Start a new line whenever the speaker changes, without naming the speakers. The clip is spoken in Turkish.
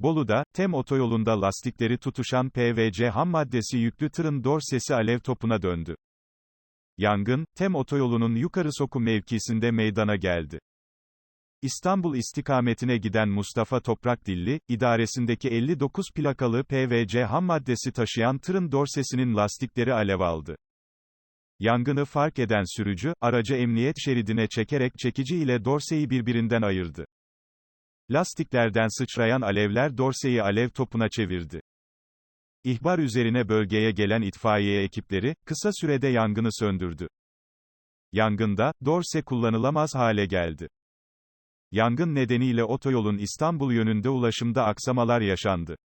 Bolu'da, TEM otoyolunda lastikleri tutuşan PVC ham maddesi yüklü tırın dorsesi alev topuna döndü. Yangın, TEM otoyolunun yukarı soku mevkisinde meydana geldi. İstanbul istikametine giden Mustafa Toprak Dilli, idaresindeki 59 plakalı PVC ham maddesi taşıyan tırın dorsesinin lastikleri alev aldı. Yangını fark eden sürücü, aracı emniyet şeridine çekerek çekici ile dorseyi birbirinden ayırdı. Lastiklerden sıçrayan alevler dorseyi alev topuna çevirdi. İhbar üzerine bölgeye gelen itfaiye ekipleri, kısa sürede yangını söndürdü. Yangında, dorse kullanılamaz hale geldi. Yangın nedeniyle otoyolun İstanbul yönünde ulaşımda aksamalar yaşandı.